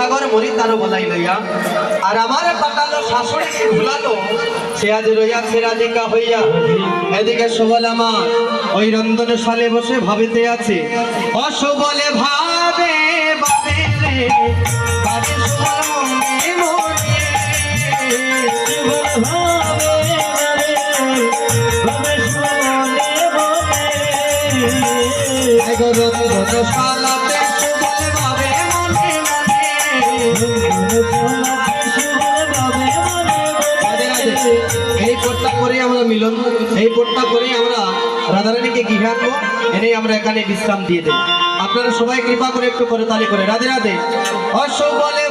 সাগর মরি বলাই লইয়া। আর আমার পাতালো শাশুড়ি ভুলালো? সে আজ রইয়াছে রাধিকা হইয়া। এদিকে সবল আমার, ওই সালে বসে ভাবিতে আছে। অসবলে ভাবে রে ভাবে পোটটা করে আমরা মিলন, এই পোটটা করে আমরা রাধারানীকে গৃহে আনব, এনেই আমরা এখানে বিশ্রাম দিয়ে দেব। আপনারা সবাই কৃপা করে একটু করে তালি করে। রাধে রাধে। অশোক বলে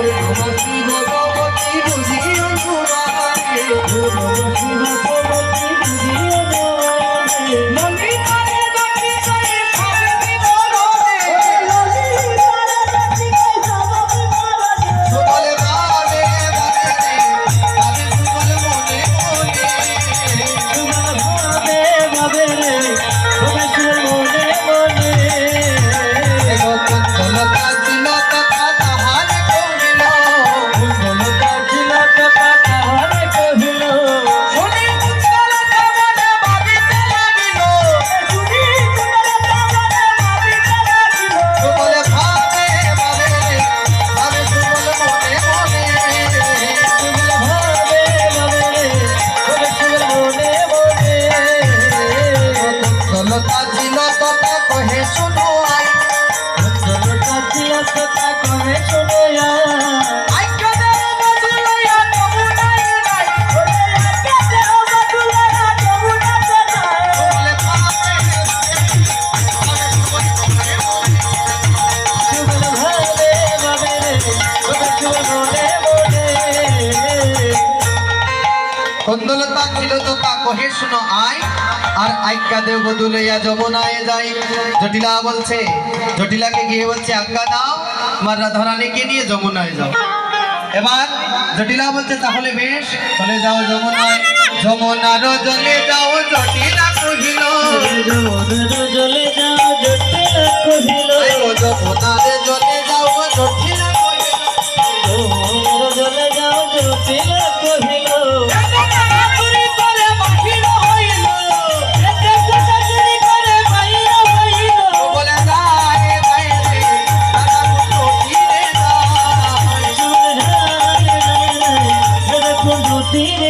ভগবতী কলকা ছিল তথা কহে শুনো আই মধুলয়া যমুনাই নাই সুবলে ভাবে কন্দলতা ছিল তো তা কহে শুনো আয়। আর আজ্ঞা দেব বদুলইয়া যমুনায় যাই। জটিলা বলছে জটিলাকে গিয়ে বলছে আজ্ঞা দাও আমার রাধারানীকে নিয়ে যমুনায় যাও। এবার জটিলা বলছে তাহলে বেশ চলে যাও যমুনায়। যমুনার জলে যাও জটিলা কহিল। জলে যাও জটিলা কহিল। যমুনার জলে যাও জটিলা This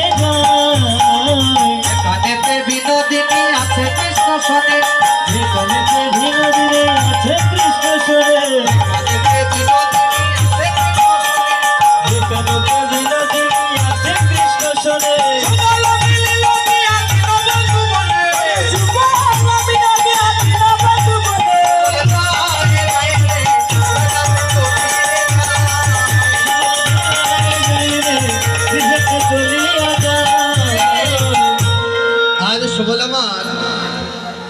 আজ সুবলমান।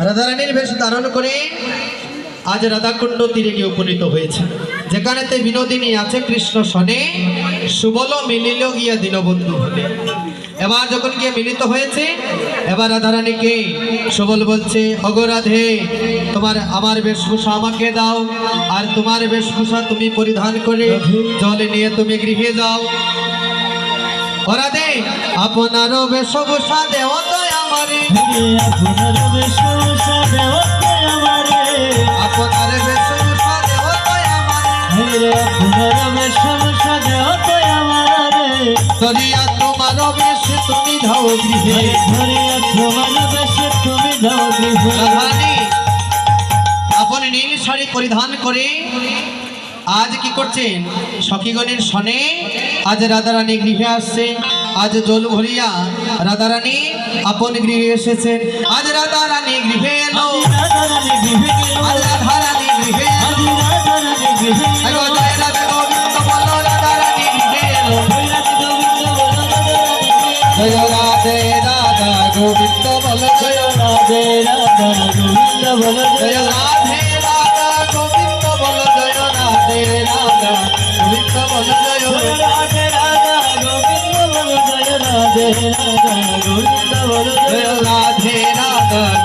রাধারানীর বেশ ধারণ করে আজ রাধাকুণ্ড তীরে গিয়ে উপনীত হয়েছে। যেখানেতে বিনোদিনী আছে কৃষ্ণ সনে সুবল মিলিল গিয়া দীনবন্ধু বলে এবার যখন গিয়ে মিলিত হয়েছে এবার রাধারানীকে সুবল বলছে অগরাধে তোমার আমার বেশভূষা আমাকে দাও আর তোমার বেশভূষা তুমি পরিধান করে জলে নিয়ে তুমি গৃহে যাও। অরাধে আপনারও বেশভূষা দেও তো আমারে। আপনার বেশভূষা দেও তো আমারে। ধরিয়া তোমার বেশ তুমি ধাও গৃহে। রাধারানী আপনি শাড়ি পরিধান করে আজ কি করছেন? সখীগণের সনে আজ রাধারানী গৃহে আসছে আজ জল ভরিয়া রাধারানী আপন গৃহে এসেছেন। আজ রাধারানী গৃহে এলো। রাধারানী গৃহে আজ রাধারানী গৃহে রাধারানী গৃহে জয় রাধা রাধে গোবিন্দ বল জয় রাধে রাধা গোবিন্দ বলো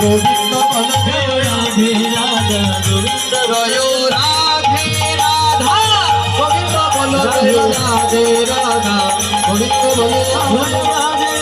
গোবিন্দ বলো জয় রাধে রাধা গোবিন্দ জয় রাধে রাধা গোবিন্দ বলো জয় রাধে রাধা গোবিন্দ বলো রাধে